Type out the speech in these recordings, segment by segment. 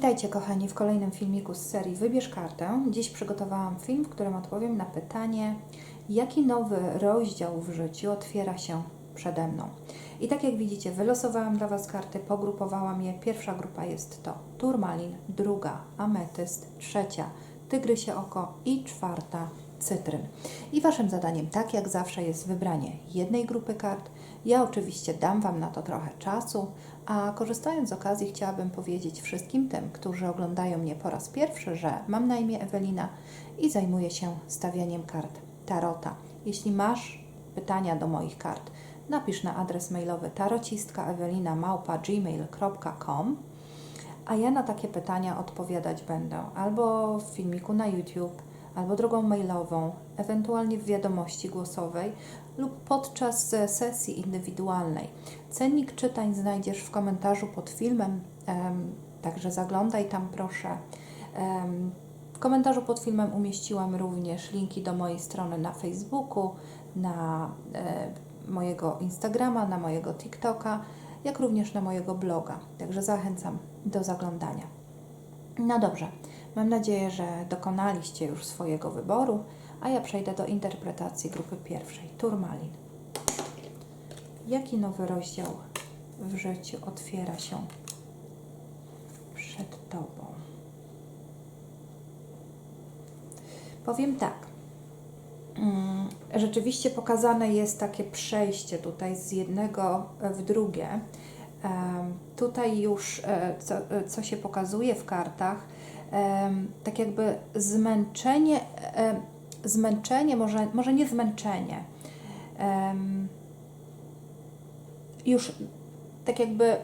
Witajcie kochani w kolejnym filmiku z serii Wybierz kartę. Dziś przygotowałam film, w którym odpowiem na pytanie, jaki nowy rozdział w życiu otwiera się przede mną. I tak jak widzicie, wylosowałam dla Was karty, pogrupowałam je. Pierwsza grupa jest to turmalin, druga ametyst, trzecia tygrysie oko i czwarta cytryn. I Waszym zadaniem, tak jak zawsze, jest wybranie jednej grupy kart. Ja oczywiście dam Wam na to trochę czasu, a korzystając z okazji chciałabym powiedzieć wszystkim tym, którzy oglądają mnie po raz pierwszy, że mam na imię Ewelina i zajmuję się stawianiem kart Tarota. Jeśli masz pytania do moich kart, napisz na adres mailowy tarociska.ewelina.gmail.com a ja na takie pytania odpowiadać będę albo w filmiku na YouTube, albo drogą mailową, ewentualnie w wiadomości głosowej lub podczas e, sesji indywidualnej. Cennik czytań znajdziesz w komentarzu pod filmem, em, także zaglądaj tam proszę. W komentarzu pod filmem umieściłam również linki do mojej strony na Facebooku, na e, mojego Instagrama, na mojego TikToka, jak również na mojego bloga. Także zachęcam do zaglądania. No dobrze, mam nadzieję, że dokonaliście już swojego wyboru, a ja przejdę do interpretacji grupy pierwszej. Turmalin. Jaki nowy rozdział w życiu otwiera się przed Tobą? Powiem tak. Mm, Rzeczywiście pokazane jest takie przejście tutaj z jednego w drugie. Tutaj już e, co, e, co się pokazuje w kartach, tak jakby zmęczenie, zmęczenie, może, może nie zmęczenie, już tak jakby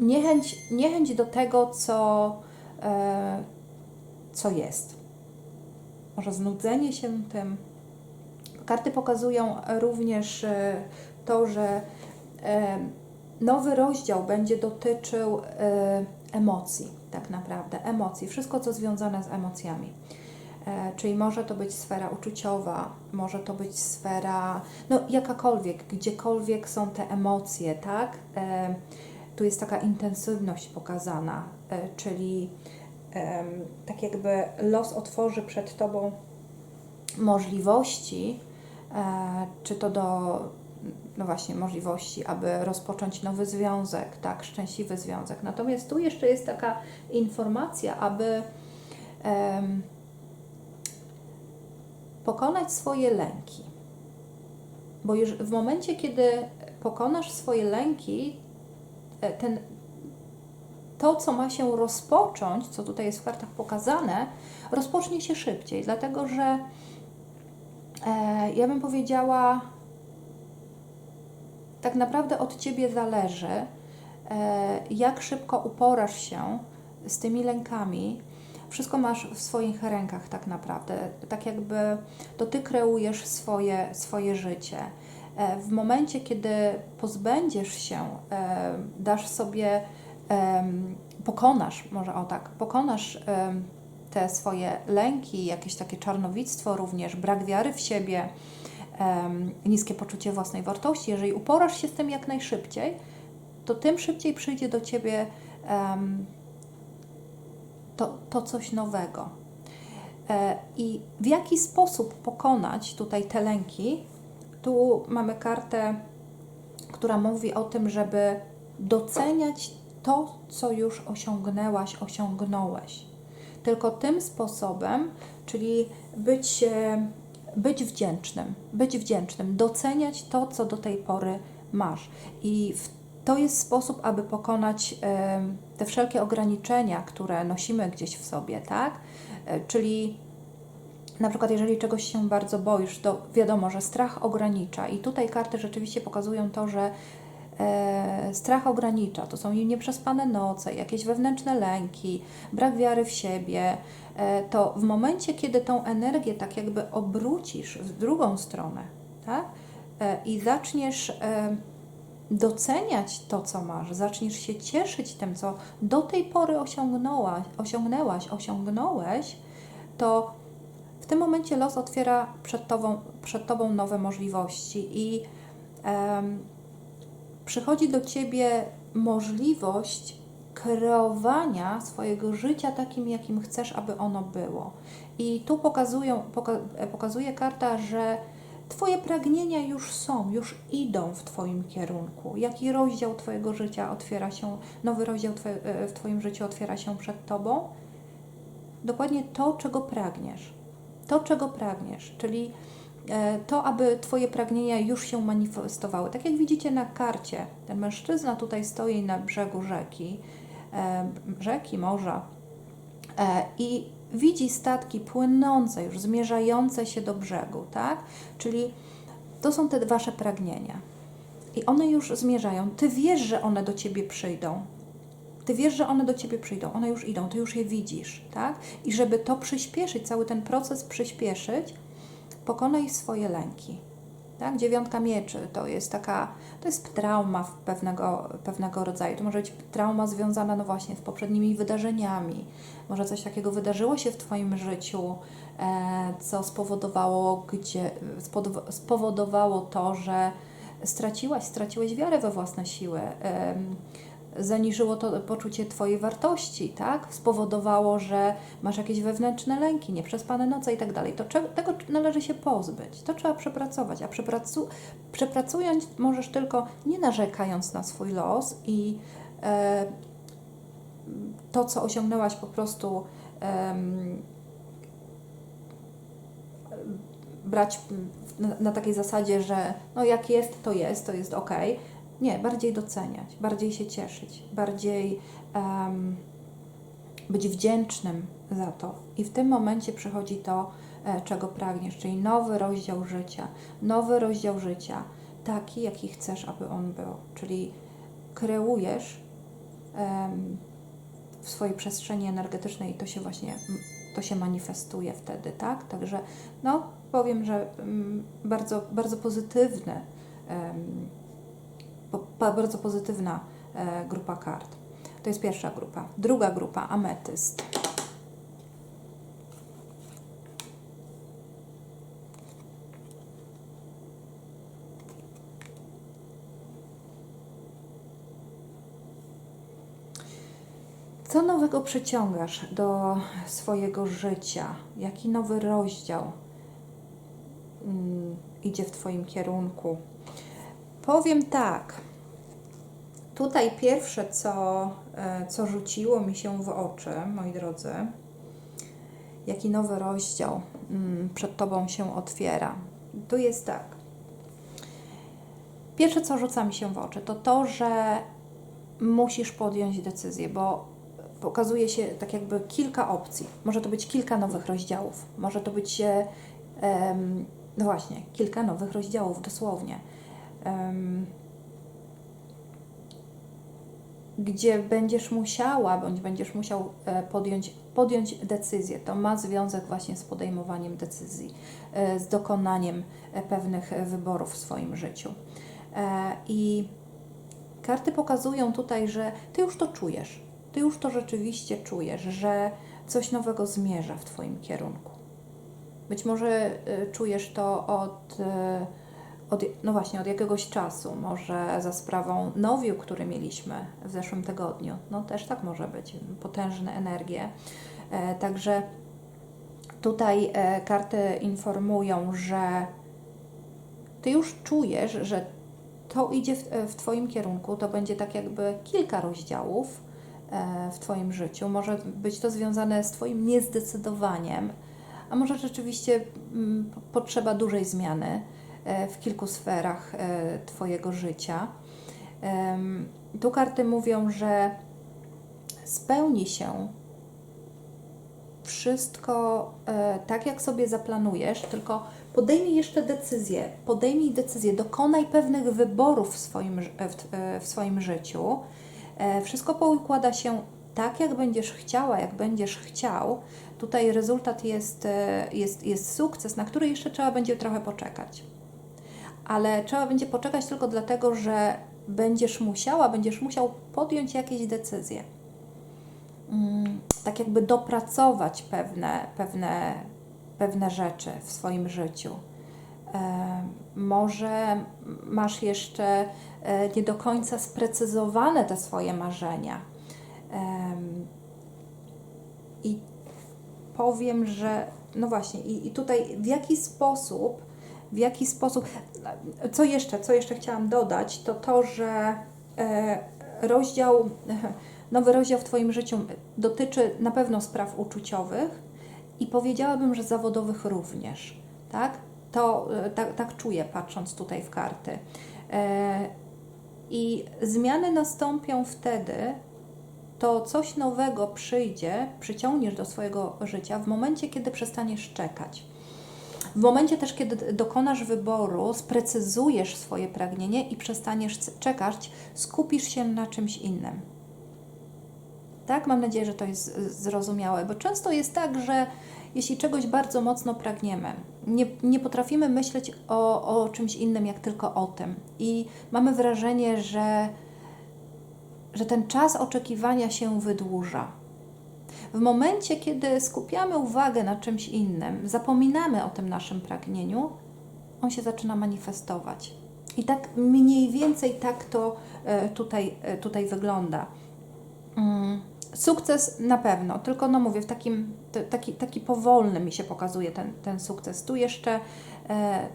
niechęć, niechęć do tego, co, e, co jest. Może znudzenie się tym. Karty pokazują również e, to, że nowy rozdział będzie dotyczył e, emocji, tak naprawdę, emocji, wszystko co związane z emocjami. E, Czyli może to być sfera uczuciowa, może to być sfera, no jakakolwiek, gdziekolwiek są te emocje, tak? E, Tu jest taka intensywność pokazana, e, czyli tak jakby los otworzy przed Tobą możliwości, czy to do, no właśnie, możliwości, aby rozpocząć nowy związek, tak, szczęśliwy związek. Natomiast tu jeszcze jest taka informacja, aby em, pokonać swoje lęki. Bo już w momencie, kiedy pokonasz swoje lęki, e, ten, to, co ma się rozpocząć, co tutaj jest w kartach pokazane, rozpocznie się szybciej, dlatego że e, ja bym powiedziała, tak naprawdę od Ciebie zależy, e, jak szybko uporasz się z tymi lękami. Wszystko masz w swoich rękach tak naprawdę, tak jakby to Ty kreujesz swoje, swoje życie. E, w momencie, kiedy pozbędziesz się, e, dasz sobie, pokonasz, może o tak, pokonasz te swoje lęki, jakieś takie czarnowictwo również, brak wiary w siebie, niskie poczucie własnej wartości, jeżeli uporasz się z tym jak najszybciej, to tym szybciej przyjdzie do Ciebie to, to coś nowego. E, I w jaki sposób pokonać tutaj te lęki? Tu mamy kartę, która mówi o tym, żeby doceniać to, co już osiągnęłaś, osiągnąłeś. Tylko tym sposobem, czyli być, być wdzięcznym, być wdzięcznym, doceniać to, co do tej pory masz. I to jest sposób, aby pokonać te wszelkie ograniczenia, które nosimy gdzieś w sobie, tak? E, czyli na przykład, jeżeli czegoś się bardzo boisz, to wiadomo, że strach ogranicza, i tutaj karty rzeczywiście pokazują to, że strach ogranicza. To są nieprzespane noce, jakieś wewnętrzne lęki, brak wiary w siebie. E, to w momencie, kiedy tą energię tak jakby obrócisz w drugą stronę, tak? E, I zaczniesz e, doceniać to, co masz, zaczniesz się cieszyć tym, co do tej pory osiągnęłaś, osiągnęłaś, osiągnąłeś, to w tym momencie los otwiera przed tobą, przed tobą nowe możliwości i przychodzi do ciebie możliwość kreowania swojego życia takim, jakim chcesz, aby ono było. I tu pokazują, poka, pokazuje karta, że Twoje pragnienia już są, już idą w Twoim kierunku. Jaki rozdział Twojego życia otwiera się, nowy rozdział twoje, w Twoim życiu otwiera się przed Tobą? Dokładnie to, czego pragniesz. To, czego pragniesz, czyli e, to, aby Twoje pragnienia już się manifestowały. Tak jak widzicie na karcie, ten mężczyzna tutaj stoi na brzegu rzeki, e, rzeki, morza e, i widzi statki płynące, już zmierzające się do brzegu, tak? Czyli to są te wasze pragnienia. I one już zmierzają. Ty wiesz, że one do ciebie przyjdą. Ty wiesz, że one do ciebie przyjdą, one już idą, ty już je widzisz, tak? I żeby to przyspieszyć, cały ten proces przyspieszyć, pokonaj swoje lęki. Tak? Dziewiątka mieczy to jest taka, to jest trauma pewnego, pewnego rodzaju. To może być trauma związana no właśnie z poprzednimi wydarzeniami. Może coś takiego wydarzyło się w Twoim życiu, e, co spowodowało, gdzie, spowodowało to, że straciłaś, straciłeś wiarę we własne siły. Zaniżyło to poczucie Twojej wartości, tak? Spowodowało, że masz jakieś wewnętrzne lęki, nieprzespane noce i tak dalej. To tego należy się pozbyć. To trzeba przepracować, a przepracu przepracując możesz tylko nie narzekając na swój los i e, to, co osiągnęłaś po prostu e, brać na, na, takiej zasadzie, że no jak jest, to jest, to jest ok, nie, bardziej doceniać, bardziej się cieszyć, bardziej um, być wdzięcznym za to. I w tym momencie przychodzi to, e, czego pragniesz, czyli nowy rozdział życia. Nowy rozdział życia, taki, jaki chcesz, aby on był. Czyli kreujesz um, w swojej przestrzeni energetycznej i to się właśnie to się manifestuje wtedy, tak? Także no, powiem, że um, bardzo, bardzo pozytywny um, bardzo pozytywna e, grupa kart. To jest pierwsza grupa. Druga grupa, ametyst. Co nowego przyciągasz do swojego życia? Jaki nowy rozdział mm, idzie w Twoim kierunku? Powiem tak. Tutaj pierwsze, co, e, co rzuciło mi się w oczy, moi drodzy, jaki nowy rozdział mm, przed Tobą się otwiera. Tu jest tak. Pierwsze, co rzuca mi się w oczy, to to, że musisz podjąć decyzję, bo pokazuje się tak jakby kilka opcji. Może to być kilka nowych rozdziałów, może to być, no właśnie, kilka nowych rozdziałów dosłownie gdzie będziesz musiała, bądź będziesz musiał e, podjąć, podjąć decyzję. To ma związek właśnie z podejmowaniem decyzji, e, z dokonaniem e, pewnych wyborów w swoim życiu. I karty pokazują tutaj, że ty już to czujesz, ty już to rzeczywiście czujesz, że coś nowego zmierza w Twoim kierunku. Być może czujesz to od od, no właśnie, od jakiegoś czasu, może za sprawą nowiu, który mieliśmy w zeszłym tygodniu. No też tak może być, potężne energie. E, także tutaj e, karty informują, że Ty już czujesz, że to idzie w, w Twoim kierunku, to będzie tak jakby kilka rozdziałów e, w Twoim życiu. Może być to związane z Twoim niezdecydowaniem, a może rzeczywiście mm, potrzeba dużej zmiany w kilku sferach e, Twojego życia. Tu karty mówią, że spełni się wszystko e, tak, jak sobie zaplanujesz, tylko podejmij jeszcze decyzję, podejmij decyzję, dokonaj pewnych wyborów w swoim, w, w swoim życiu. Wszystko poukłada się tak, jak będziesz chciała, jak będziesz chciał. Tutaj rezultat jest, jest, jest sukces, na który jeszcze trzeba będzie trochę poczekać ale trzeba będzie poczekać tylko dlatego, że będziesz musiała, będziesz musiał podjąć jakieś decyzje. Mm, tak jakby dopracować pewne, pewne, pewne rzeczy w swoim życiu. E, może masz jeszcze e, nie do końca sprecyzowane te swoje marzenia. I powiem, że no właśnie, i, i tutaj w jaki sposób, w jaki sposób, co jeszcze, co jeszcze chciałam dodać, to to, że e, rozdział, nowy rozdział w Twoim życiu dotyczy na pewno spraw uczuciowych i powiedziałabym, że zawodowych również, tak? To tak, tak czuję, patrząc tutaj w karty. E, I zmiany nastąpią wtedy, to coś nowego przyjdzie, przyciągniesz do swojego życia w momencie, kiedy przestaniesz czekać. W momencie też, kiedy dokonasz wyboru, sprecyzujesz swoje pragnienie i przestaniesz czekać, skupisz się na czymś innym. Tak, mam nadzieję, że to jest z- zrozumiałe, bo często jest tak, że jeśli czegoś bardzo mocno pragniemy, nie, nie potrafimy myśleć o, o czymś innym, jak tylko o tym. I mamy wrażenie, że że ten czas oczekiwania się wydłuża. W momencie, kiedy skupiamy uwagę na czymś innym, zapominamy o tym naszym pragnieniu, on się zaczyna manifestować. I tak mniej więcej tak to e, tutaj, e, tutaj wygląda. Mm, Sukces na pewno, tylko no mówię, w takim, taki, taki powolny mi się pokazuje ten, ten sukces. Tu jeszcze e,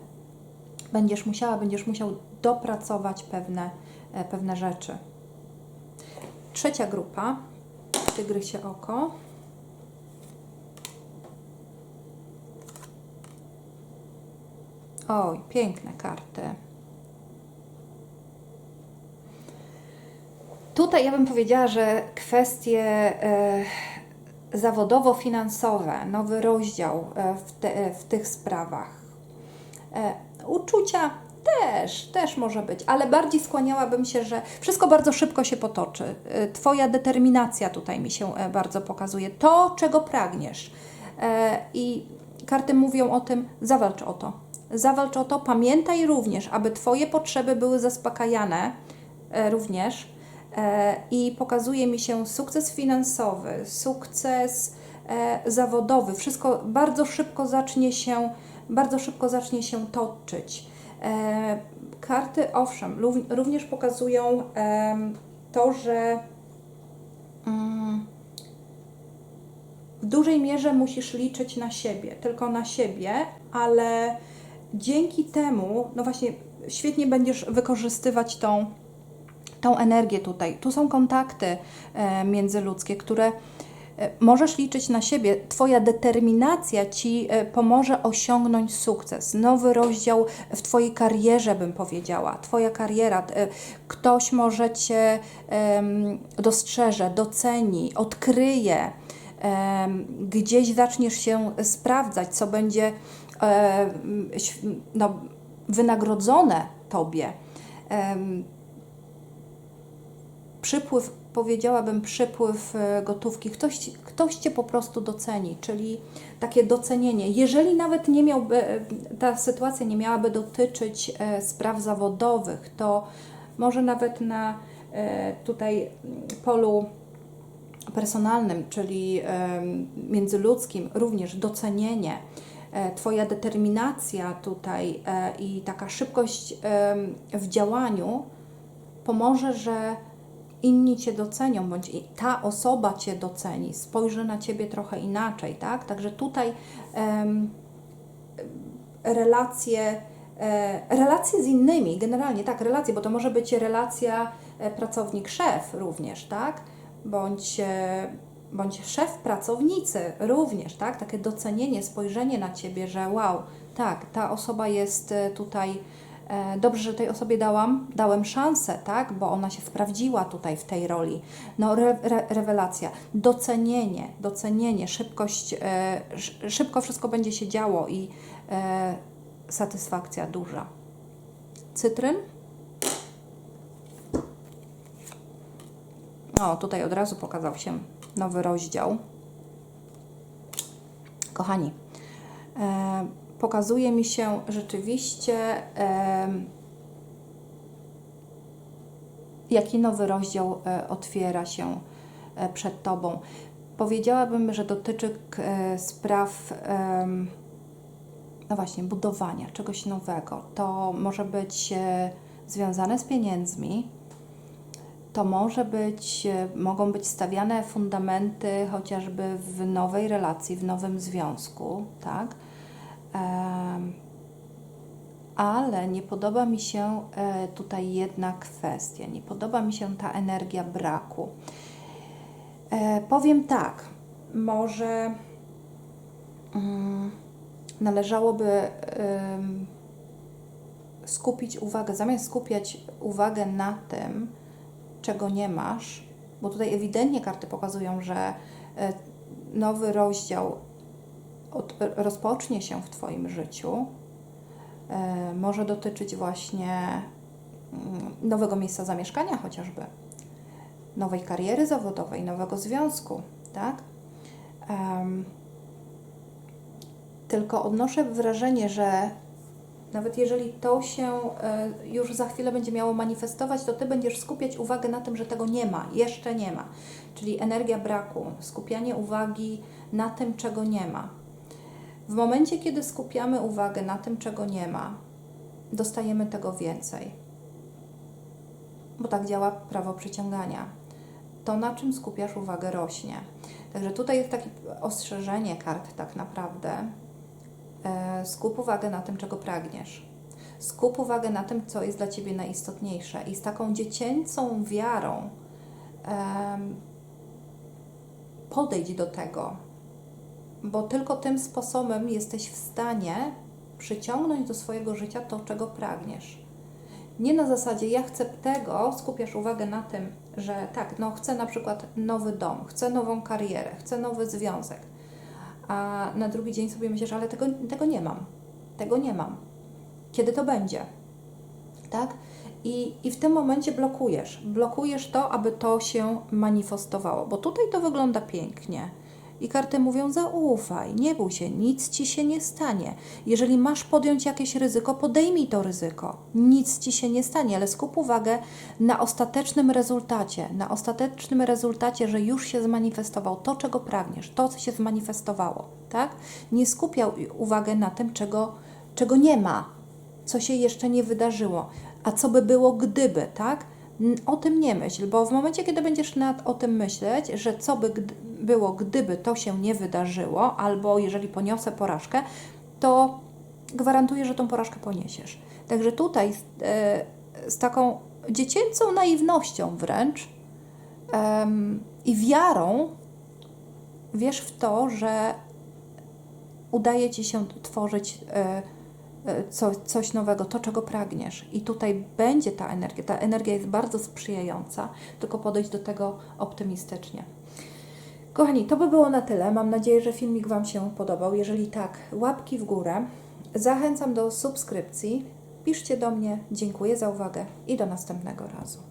będziesz musiała, będziesz musiał dopracować pewne, pewne rzeczy. Trzecia grupa, tygrysie oko. Oj, piękne karty. Tutaj ja bym powiedziała, że kwestie e, zawodowo-finansowe, nowy rozdział e, w, te, w tych sprawach. E, uczucia też, też może być, ale bardziej skłaniałabym się, że wszystko bardzo szybko się potoczy. E, Twoja determinacja tutaj mi się e, bardzo pokazuje. To, czego pragniesz. E, I karty mówią o tym, zawalcz o to. Zawalcz o to. Pamiętaj również, aby Twoje potrzeby były zaspokajane e, również. I pokazuje mi się sukces finansowy, sukces zawodowy. Wszystko bardzo szybko zacznie się, bardzo szybko zacznie się toczyć. E, Karty, owszem, również pokazują to, że mm, w dużej mierze musisz liczyć na siebie, tylko na siebie, ale dzięki temu, no właśnie, świetnie będziesz wykorzystywać tą, tą energię tutaj. Tu są kontakty e, międzyludzkie, które możesz liczyć na siebie. Twoja determinacja ci e, pomoże osiągnąć sukces. Nowy rozdział w Twojej karierze, bym powiedziała. Twoja kariera. e, Ktoś może Cię dostrzeże, doceni, odkryje. Gdzieś zaczniesz się sprawdzać, co będzie no, wynagrodzone Tobie. Przypływ, powiedziałabym, przypływ e, gotówki. Ktoś, ktoś Cię po prostu doceni, czyli takie docenienie. Jeżeli nawet nie miałby, e, ta sytuacja nie miałaby dotyczyć e, spraw zawodowych, to może nawet na tutaj mm, polu personalnym, czyli międzyludzkim, również docenienie, Twoja determinacja tutaj i taka szybkość w działaniu pomoże, że inni Cię docenią, bądź ta osoba Cię doceni, spojrzy na Ciebie trochę inaczej, tak? Także tutaj em, relacje, e, relacje z innymi, generalnie tak, relacje, bo to może być relacja e, pracownik-szef również, tak? Bądź, e, bądź szef-pracownicy również, tak? Takie docenienie, spojrzenie na Ciebie, że wow, tak, ta osoba jest tutaj, dobrze, że tej osobie dałam, dałem szansę, tak? Bo ona się sprawdziła tutaj w tej roli. No, re, re, rewelacja, docenienie, docenienie, szybkość, e, sz- szybko wszystko będzie się działo i e, satysfakcja duża. Cytryn? O, tutaj od razu pokazał się nowy rozdział. Kochani, e, pokazuje mi się rzeczywiście, jaki nowy rozdział e, otwiera się e, przed Tobą. Powiedziałabym, że dotyczy e, spraw, no właśnie, budowania czegoś nowego. To może być związane z pieniędzmi, to może być, mogą być stawiane fundamenty chociażby w nowej relacji, w nowym związku, tak? Ale nie podoba mi się e, tutaj jedna kwestia. Nie podoba mi się ta energia braku. E, powiem tak, może mm, należałoby skupić uwagę, zamiast skupiać uwagę na tym, czego nie masz, bo tutaj ewidentnie karty pokazują, że e, nowy rozdział od, rozpocznie się w Twoim życiu, e, może dotyczyć właśnie mm, nowego miejsca zamieszkania chociażby, nowej kariery zawodowej, nowego związku, tak? Em, tylko odnoszę wrażenie, że nawet jeżeli to się e, już za chwilę będzie miało manifestować, to ty będziesz skupiać uwagę na tym, że tego nie ma, jeszcze nie ma. Czyli energia braku, skupianie uwagi na tym, czego nie ma. W momencie, kiedy skupiamy uwagę na tym, czego nie ma, dostajemy tego więcej. Bo tak działa prawo przyciągania. To, na czym skupiasz uwagę, rośnie. Także tutaj jest takie ostrzeżenie kart, tak naprawdę. E, Skup uwagę na tym, czego pragniesz. Skup uwagę na tym, co jest dla ciebie najistotniejsze. I z taką dziecięcą wiarą podejdź do tego, bo tylko tym sposobem jesteś w stanie przyciągnąć do swojego życia to, czego pragniesz. Nie na zasadzie ja chcę tego, skupiasz uwagę na tym, że tak, no chcę na przykład nowy dom, chcę nową karierę, chcę nowy związek, a na drugi dzień sobie myślisz, ale tego, tego nie mam, tego nie mam. Kiedy to będzie? Tak? I, I w tym momencie blokujesz. Blokujesz to, aby to się manifestowało, bo tutaj to wygląda pięknie. I karty mówią: zaufaj, nie bój się, nic ci się nie stanie. Jeżeli masz podjąć jakieś ryzyko, podejmij to ryzyko. Nic ci się nie stanie, ale skup uwagę na ostatecznym rezultacie. Na ostatecznym rezultacie, że już się zmanifestował to, czego pragniesz, to, co się zmanifestowało. Tak? Nie skupiał uwagę na tym, czego, czego nie ma, co się jeszcze nie wydarzyło. A co by było, gdyby, tak? O tym nie myśl, bo w momencie, kiedy będziesz nad, o tym myśleć, że co by było, gdyby to się nie wydarzyło, albo jeżeli poniosę porażkę, to gwarantuję, że tą porażkę poniesiesz. Także tutaj e, z taką dziecięcą naiwnością wręcz i wiarą wierz w to, że udaje Ci się tworzyć e, co, coś nowego, to czego pragniesz. I tutaj będzie ta energia. Ta energia jest bardzo sprzyjająca, tylko podejść do tego optymistycznie. Kochani, to by było na tyle. Mam nadzieję, że filmik Wam się podobał. Jeżeli tak, łapki w górę. Zachęcam do subskrypcji. Piszcie do mnie. Dziękuję za uwagę i do następnego razu.